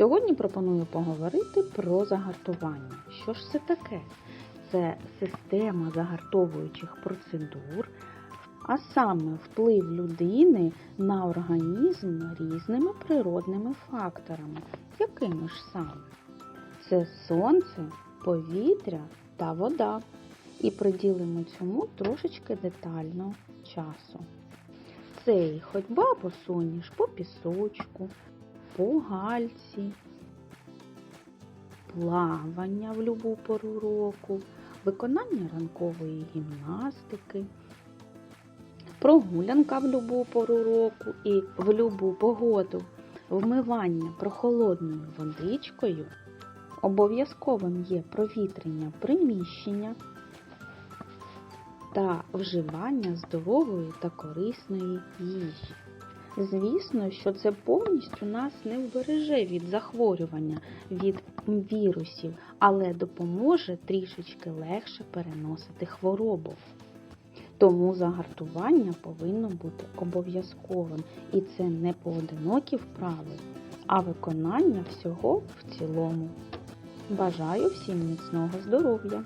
Сьогодні пропоную поговорити про загартування. Що ж це таке? Це система загартовуючих процедур, а саме вплив людини на організм різними природними факторами. Якими ж саме? Це сонце, повітря та вода. І приділимо цьому трошечки детально часу. Це і ходьба по соняш, по пісочку, по гальці, плавання в любу пору року, виконання ранкової гімнастики, прогулянка в любу пору року і в любу погоду, вмивання прохолодною водичкою. Обов'язковим є провітрення приміщення та вживання здорової та корисної їжі. Звісно, що це повністю нас не вбереже від захворювання, від вірусів, але допоможе трішечки легше переносити хворобу. Тому загартування повинно бути обов'язковим, і це не поодинокі вправи, а виконання всього в цілому. Бажаю всім міцного здоров'я!